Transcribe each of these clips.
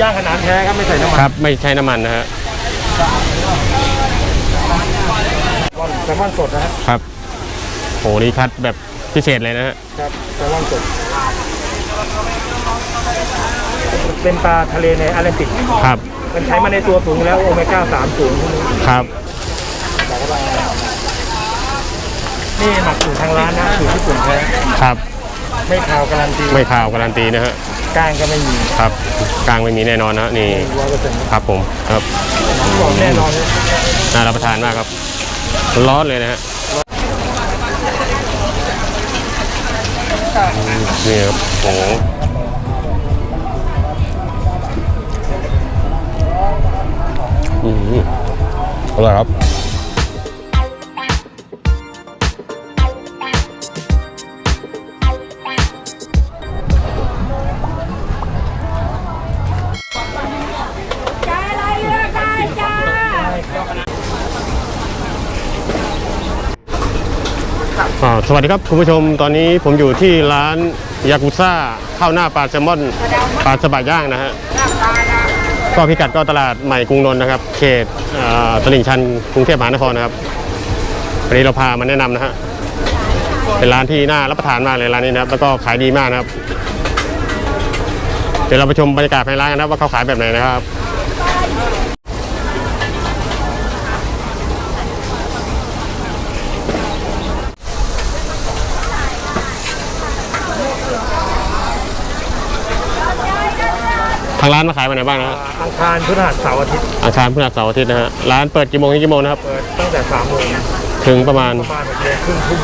ย่างขนาดแท้ครับไม่ใส่น้ำมันครับไม่ใช้น้ำมันนะฮะแซลมอนสดนะฮะครับโหนี่คัดแบบพิเศษเลยนะฮะครับแซลมอนสด เป็นปลาทะเลในแอตแลนติกครับ มันใช้มาในตัวสูงแล้วโอเมก้าสามสูงพวกนี้ครับ นี่หมักสูตรทางร้านนะสูตรญี่ปุ่นแท้ครับ ไม่คาวการันตีไม่ข่าวการันตีนะฮะ ก้างก็ไม่มีครับกลางไม่มีแน่นอนนะฮะนี่ร้อยเปอร์เซ็นต์ครับผมครับกรอบแน่นอนน่ารับประทานมากครับร้อนเลยนะฮะอืมนี่ครับโอ้โหอืมอร่อยครับ สวัสดีครับ คุณผู้ชมตอนนี้ผมอยู่ที่ร้านยากุซ่าข้าวหน้าปลาแซลมอนปลาสบะย่างนะฮะก็พิกัดก็ตลาดใหม่กรุงนนท์นะครับ เขตตลิ่งชันกรุงเทพมหานครนะครับวันนี้เราพามาแนะนำนะฮะเป็นร้านที่น่ารับประทานมากเลยร้านนี้นะครับ แล้วก็ขายดีมากนะครับ เดี๋ยวเราไปชมบรรยากาศภายในร้านกันนะว่าเขาขายแบบไหนนะครับางร้านมาขายวันไหนบ้างนะฮะอังคารพฤหัสเสาร์อาทิตย์อังคารพฤหัสเสาร์อาทิตย์นะฮะร้านเปิดกี่โมงถึงกี่โมงนะครับ เปิดตั้งแต่สามโมงถึงประมาณประมาณหกโมงครึ่งทุ่ม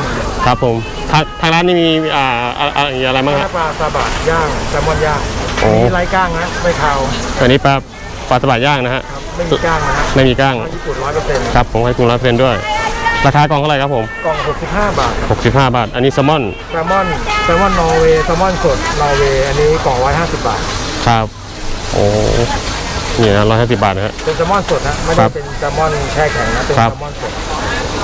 ครับผมทางทางร้านนี่มีอ่าอะอะอะไรบ้างหคน้ารับปลาซาบะย่างแซลมอนย่างโอ้ มีไร้ก้างนะไม่คาวอันนี้ปลาปลาสบะย่างนะฮะครับไม่มีก้างนะฮะไม่มีก้างข้าวญี่ปุ่นร้อยเปอร์เซ็นต์ครับผมให้กรุงรับเพนด้วย ราคากล่องเท่าไหร่ครับผม กล่อง 65 บาท65 บาท อันนี้แซลมอนแซลมอนแซลมอนนอร์เวย์แซลมอนสดนอร์เวย์อันนี้กล่อง150 บาท ครับ โอ้นี่นะร้อยห้าสิบบาทนะฮะ เป็นแซลมอนสดนะไม่ครัได้บเป็นแซลมอนแช่แข็งนะเป็นครัแซบลมอนสด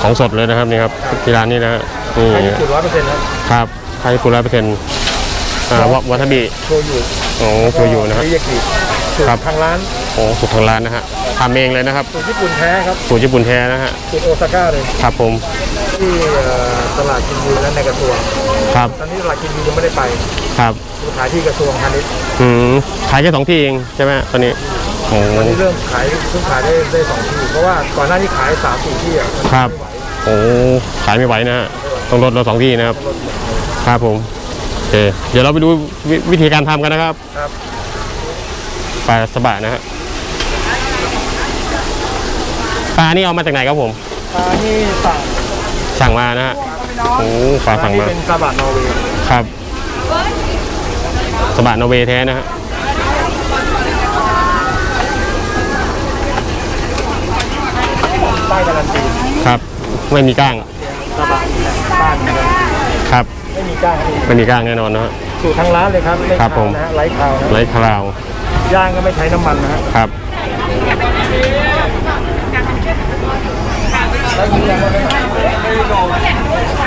ของสดเลยนะครับนี่ครับที่ร้านนี้นะฮะนี่ข้าวญี่ปุ่นร้อยเปอร์เซ็นต์นะครับไทยปุร้อยเปอร์เซ็นต์อ่าวะวาทาบิโชยุโอ้โชยุนะครับริยากิสูตครับ รทางร้านโอ้สุดทางร้านนะฮะทำเองเลยนะครับสูตรญี่ปุ่นแท้ครับสูตรญี่ปุ่นแท้นะฮะสูตรโอซาก้าเลยครับผม ที่เอ่อตลาดกินยูและในกระทรวงครับ ตอนนี้ตลาดกินยูยังไม่ได้ไปครับขายที่กระทรวงพาณิชย์อืมขายแค่สองที่เองใช่ไหมตอนนี้โอ้ตอนนี้เริ่มขายเพิ่งขายได้ได้สองที่เพราะว่าก่อนหน้านี้ขายสามสี่ที่อะมันครับไม่ไหวโอ้ขายไม่ไหวนะฮะต้องลดเราสองที่นะครับครับผมโอเคเดี๋ยวเราไปดูวิวิธีการทำกันนะครับครับปลาสบะนะฮะปลานี่เอามาจากไหนครับผมปลาที่สั่ง สั่งมานะฮะโอ้ปลาปลาสั่งที่มาเป็นซาบะนอร์เวย์ครับสบะนอร์เวย์แท้นะฮะป้ายการันตีครับ ไม่มีก้างซาบะป้ายการันตีครับไม่มีก้างครับไม่มีก้างแน่นอนนะฮะสูตรทางร้านเลยครับไม่ครับคาวผมนะฮะไร้คาวนะไร้คราวย่างก็ไม่ใช้น้ำมันนะฮะครับ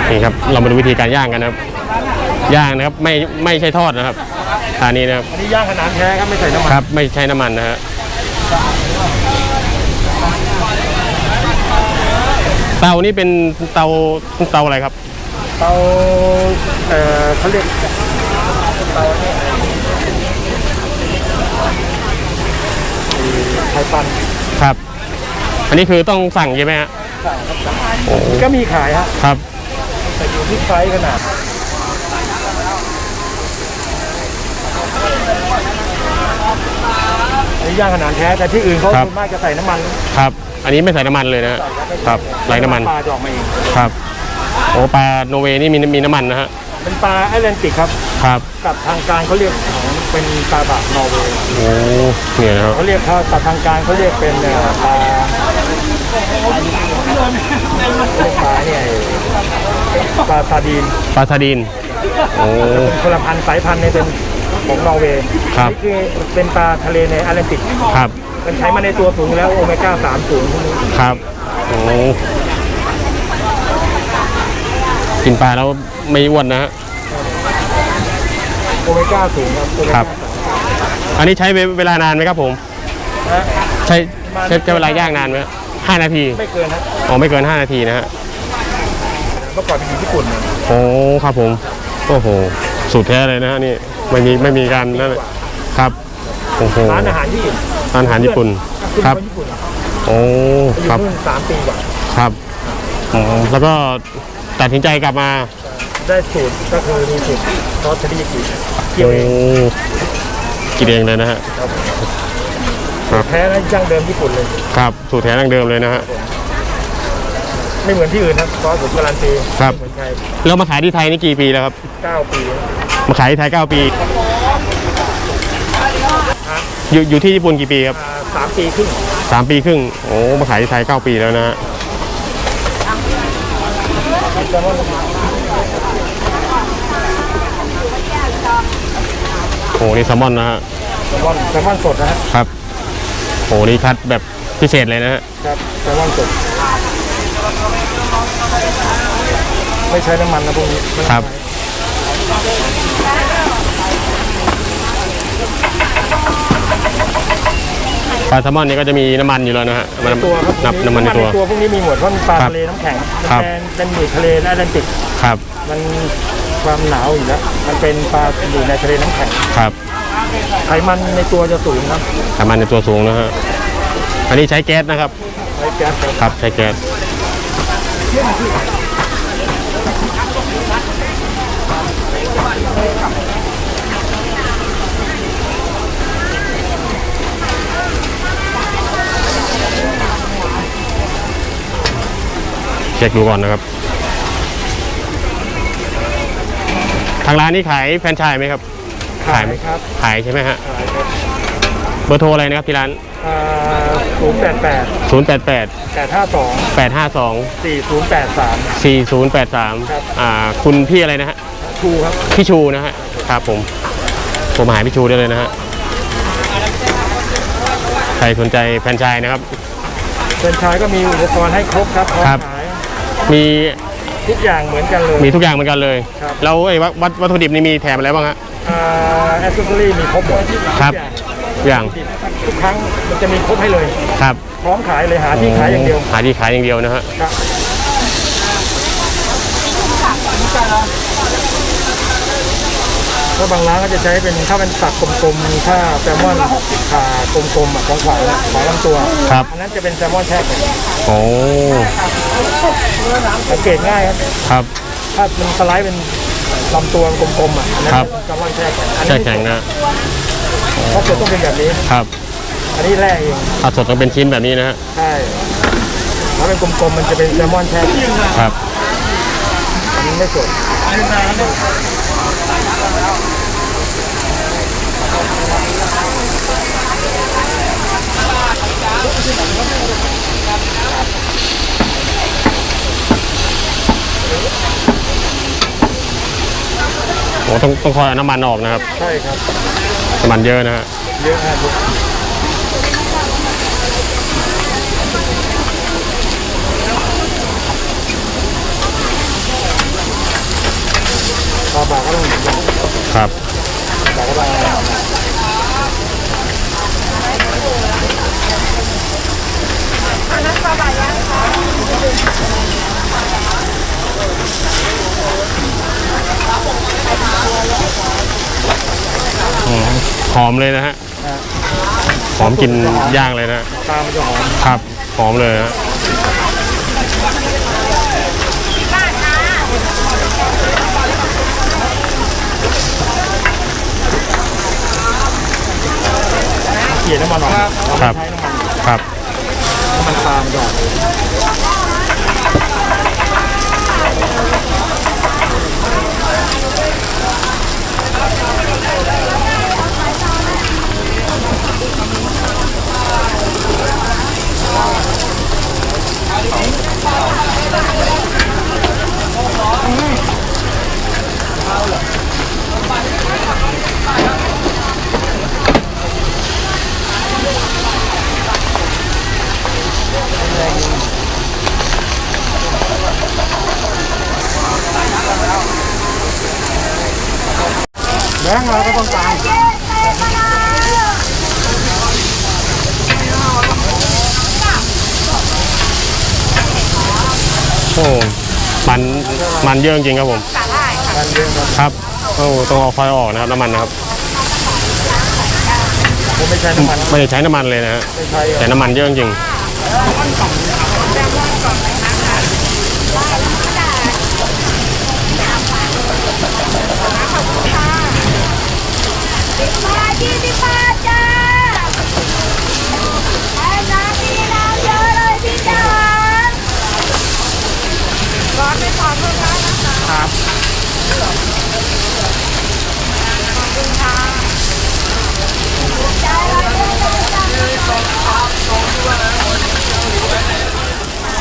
นี่ครับเรามาดูวิธีการย่างกันนะครับ ย่างนะครับไม่ไม่ใช่ทอดนะครับทานนี้นะครับอันนี้ย่างขนาดแท้ครับไม่ใส่น้ำมันครับไม่ใช้น้ำมันนะฮะเตานี่เป็นเตาเตาอะไรครับ เตาเอ่อเขาเรียกเตาเนี่ยไข่ปันครับ อันนี้คือต้องสั่งใช่ไหมฮะ สั่งครับสั่งโอ้ก็มีขายฮะครับแต่อยู่ที่ไซส์ขนาดอันนี้ย่างขนาดแท้แต่ที่อื่นเขาครับ ส่วนมากจะใส่น้ำมันครับ อันนี้ไม่ใส่น้ำมันเลยนะฮะครับไร้น้ำมันปลาจะออกมาเองครับโอ้ปลาโนเวย์นี่มีมีน้ำมันนะฮะเป็นปลาแอตแลนติกครับครับกับทางการเขาเรียกของเป็นปลาบะนอร์เวย์โอ้เนี่ยนะครับเขาเรียกเขากับทางการเขาเรียกเป็นเอ่อปลา เลยเต็มเลาเนี่ยปลาซาดีนปลาซาดิน โอ้ คนละพันสายพันธุ์นี่เป็นของนอร์เวย์ครับ นี่คือเป็นปลาทะเลในแอตแลนติก ครับ มันใช้มาในตัวสูงแล้วโอเมก้าสามสูงพวกนี้ครับ โอ้ กินปลาแล้วไม่อ้วนนะฮะ โอเมก้าสูงครับครับอันนี้ใช้เวลานานไหมครับผมใช้ใช้เวลาย่างนานไหม ห้านาที ไม่เกินครับอ๋อ ไม่เกินห้านาทีนะฮะ เมื่อก่อนเป็นญี่ปุ่นนะโอ้ครับผม โอ้โห สูตรแท้เลยนะฮะนี่ ไม่มีไม่มีการนั่นเลยครับ โอ้โหร้านอาหารญี่ปุ่นร้านอาหารญี่ปุ่นครับโอ้ครับสามปีกว่าครับอ๋อแล้วก็ตัดสินใจกลับมา ได้สูตรก็คือมีสูตรซอสเทอริยกิเกี่เองกินเองเลยนะฮะ ครับแท้และจั้งเดิมญี่ปุ่นเลย ครับสูตรแท้ดั้งเดิมเลยนะฮะ ไม่เหมือนที่อื่นนะซอสผมการันตีครับ ไม่เหมือนใครแล้วมาขายที่ไทยนี่กี่ปีแล้วครับเก้าปีแล้วมาขายที่ไทย 9 ปี อยู่อยู่ที่ญี่ปุ่นกี่ปีครับ อ่าสามปีครึ่งสามปีครึ่ง โอ้ มาขายที่ไทย 9 ปีแล้วนะฮะแซลมอนโอ้ นี่แซลมอนนะฮะแซลมอนแซลมอนสดนะฮะ ครับ โอ้นี่คัดแบบพิเศษเลยนะฮะครับแซลมอนสดไม่ใช้น้ำมันนะพวกนี้ไม่ต้องครับใช้ปลาแซลมอนนี่ก็จะมีน้ำมันอยู่แล้วนะฮะมันตัวครับนับน้ำมันในตัวตัว พวกนี้มีหมดเพราะมันปลาครับทะเลน้ำแข็งครับเป็นเป็นหมีทะเลและแอตแลนติก ครับมันความหนาวอยู่แล้ว มันเป็นปลาอยู่ในทะเลน้ำแข็ง ครับ ไขมันในตัวจะสูงครับน้ำมันในตัวสูงนะฮะอันนี้ใช้แก๊สนะครับใช้แก๊สครับครับใช้แก๊สเช็คดูก่อนนะครับ ทางร้านนี้ขายแฟรนไชส์ไหมครับ ขายไหมครับขายใช่ไหมฮะขายครับเบอร์โทรอะไรนะครับที่ร้านศูนย์แปดแปด088แปดห้าสอง852สี่ศูนย์แปดสาม4083ครับอ่าคุณพี่อะไรนะฮะทูครับพี่ชูนะฮะครับผมผมหาพี่ชูได้เลยนะฮะใครสนใจแฟรนไชส์นะครับเป็นชายก็มีอุปกรณ์ให้ครบครับพร้อมครับขายมี ทุกอย่างเหมือนกันเลย มีทุกอย่างเหมือนกันเลยครับ แล้วไอ้วัตวัตวัตถุดิบนี่มีแถมอะไรบ้างฮะแอสเซสซอรี่มีครบหมดครับ ทุกอย่างทุกอย่างทุกครั้งมันจะมีครบให้เลย ครับพร้อมขายเลยหาที่ขายอย่างเดียวหาที่ขายอย่างเดียวนะฮะ ครับก็บางร้านก็จะใช้เป็นข้าวเป็นสักกลมๆถ้าแซลมอนขากลมๆอะของขวางอะขวางลำตัวครับ อันนั้นจะเป็นแซลมอนแช่แข็งโอ้ สังเกตง่ายครับครับ ถ้ามันสไลด์เป็นลำตัวกลมๆอะอันนั้นครับเป็นแซลมอนแช่แข็งอันแช่นี้แข็งนะเพราะเกิดต้องเป็นแบบนี้ ครับอันนี้แร่เองถ้าสดต้องเป็นชิ้นแบบนี้นะฮะใช่ถ้าเป็นกลมๆมันจะเป็นแซลมอนแช่แข็งครับ อันนี้ไม่สด โอ้ต้องต้องคอยเอาน้ำมันออกนะครับ ใช่ครับน้ำมันเยอะนะฮะเยอะมากปลาบากก็ต้องเหมือนกันครับบากก็ต้องอืม หอมเลยนะฮะหอมกลินย่างเลยนะตามนจะหอมครับหอมเลยนะเกลี่ยน้ำมันออกเราครับไม่ใช้น้ำมันครับน้ำมันปาล์มจะออก แบงเราก็ต้องการโอ้มันมันเยอะจริงครับผมครับโอ้ต้องเอาไฟออกนะครับน้ำมันนะครับไม่ใช้น้ำมันไม่ใช้น้ำมันเลยนะฮะแต่น้ำมันเยอะจริง มายี่สิบบาทจ้าแอนน้ำมีน้ำเยอะเลยพี่จ๋าร้อนไม่พอเพิ่มแล้นะคะครับ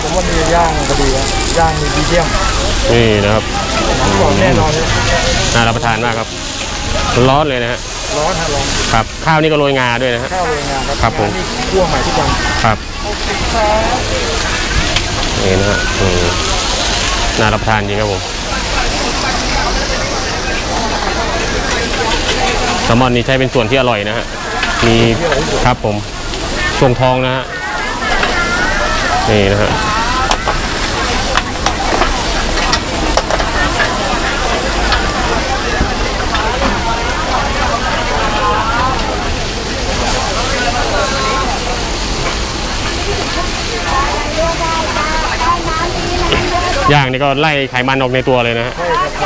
ผมว่ามีย่างพอดีครับย่างมีดีเดียมนี่นะครับ กรอบแน่นอนเลย น่ารับประทานมากครับ ร้อนเลยนะฮะ ร้อนฮะร้อนครับข้าวนี่ก็โรยงาด้วยนะฮะ ข้าวเลยงานครับครับผมนี่คั่วใหม่ทุกวันครับนี่นะฮะอืมน่ารับประทานจริงครับผมแซลมอนนี่ใช้เป็นส่วนที่อร่อยนะฮะมีครับผมช่วงทองนะฮะนี่นะฮะ ย่างนี่ก็ไล่ไขมันออกในตัวเลยนะฮะ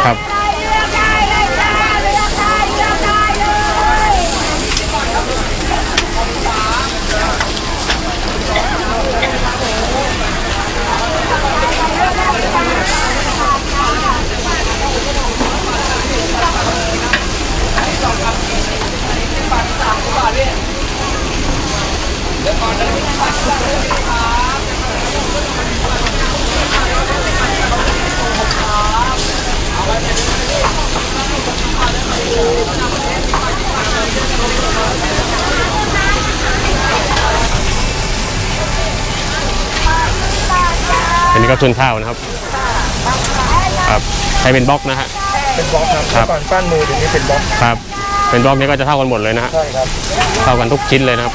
ครับได้เลือกได้เลยจ้าเลือกได้เลือกได้เลย อันนี้ก็ชนข้าวนะครับ ครับใช้เป็นบล็อกนะฮะ เป็นบล็อกครับครับเมื่อก่อนปั้นมือเดี๋ยวนี้เป็นบล็อกครับ เป็นบล็อกนี้ก็จะเท่ากันหมดเลยนะฮะ ใช่ครับ เท่ากันทุกชิ้นเลยนะครับ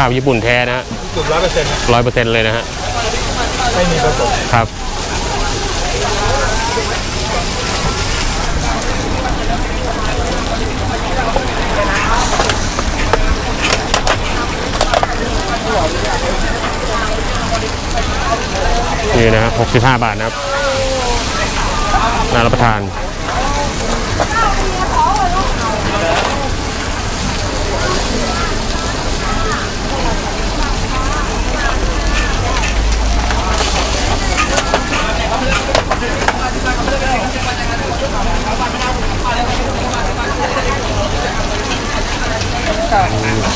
ข้าวญี่ปุ่นแท้นะฮะจุดร้อยเปอร์เซ็นต์ร้อยเปอร์เซ็นต์เลยนะฮะไม่มีผสมครับ นี่นะครับ65บาทนะครับน่ารับประทาน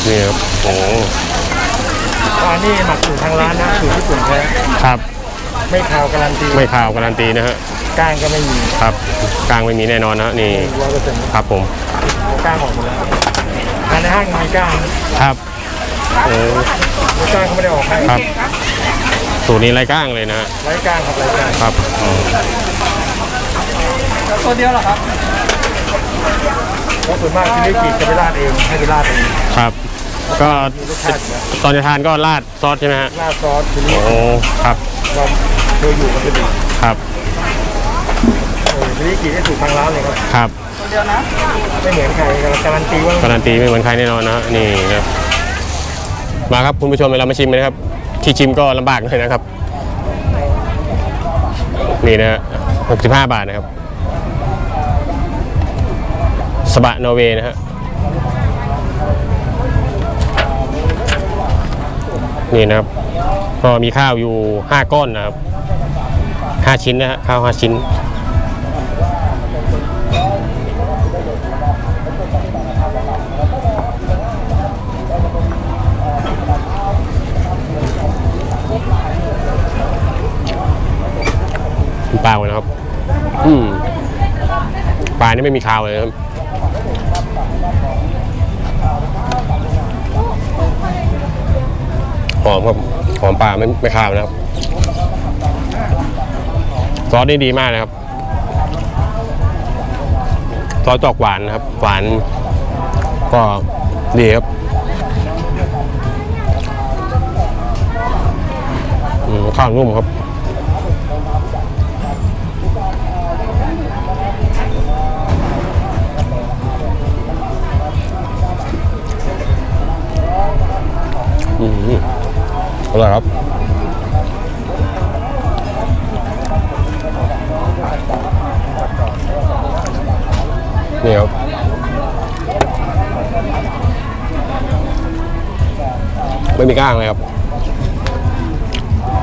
นี่ครับโอ้อันนี้หมักสูตรทางร้านนะสูตรญี่ปุ่นแท้ครับไม่คาวการันตีไม่ข่าวการันตีนะฮะก้างก็ไม่มีครับกลางไม่มีแน่นอนนะฮะนี่ร้อยเปอร์เซ็นต์ครับผมก้างออกหมดแล้วแต่ในห้างมีก้างครับโอ้มีก้างเขาไม่ได้ออกให้ครับสูตรนี้ไรก้างเลยนะฮะไร้ก้างครับไร้ก้างครับอืม ตัวเดียวเหรอครับเพราะส่วนมากที่ได้กีดจะไปราดเองให้ไปราดเองครับ ก็มีรสชาติอยู่แล้วตอนจะทานก็ราดซอสใช่ไหมฮะราดซอสทีนี้โอ้ครับเราโดยอยู่มันจะดีครับเออทีนี้กีดได้สูตรทางร้านเลยครับครับไม่เหมือนใครการันตีว่าการันตีไม่เหมือนใครแน่นอนนะฮะนี่ครับมาครับคุณผู้ชมเรามาชิมกันนะครับ ที่ชิมก็ลำบากหน่อยนะครับ นี่นะฮะ65 บาทนะครับ สบะนอร์เวย์นะฮะนี่นะครับก็มีข้าวอยู่ 5 ก้อนนะครับ5ชิ้นนะฮะข้าว 5 ชิ้น ปลาเลยนะครับ อืมปลานี่ไม่มีคาวเลยครับ หอมครับหอมปลาไม่ไม่คาวนะครับ ซอสนี่ดีมากนะครับ ซอสจอกหวานนะครับ หวาน ก็ดีครับข้าวนุ่มครับอืม อร่อยครับนี่ครับไม่มีก้างเลยครับ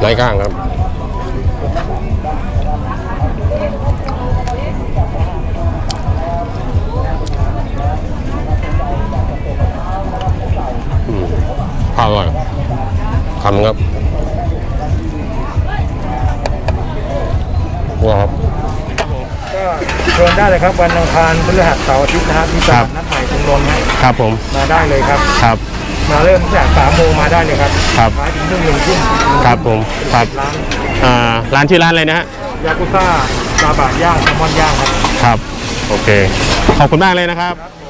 ไร้ก้างครับอืมข้าวอร่อย คำครับว้าวครับก็เชิญได้เลยครับวันอังคารพฤหัสเสาร์อาทิตย์นะครับที่ตครัลาบดนัดใหม่กรุงนนท์ให้ครับผมมาได้เลยครับครับ มาเริ่มตั้งแต่สามโมงมาได้เลยครับครับขายถึงหนึ่งหนึ่งทุ่มครับผมครับร้านอ่าร้านชื่อร้านอะไรนะฮะยากุซ่าซาบะย่างแซลมอนย่างครับครับ โอเค ขอบคุณมากเลยนะครับครับผม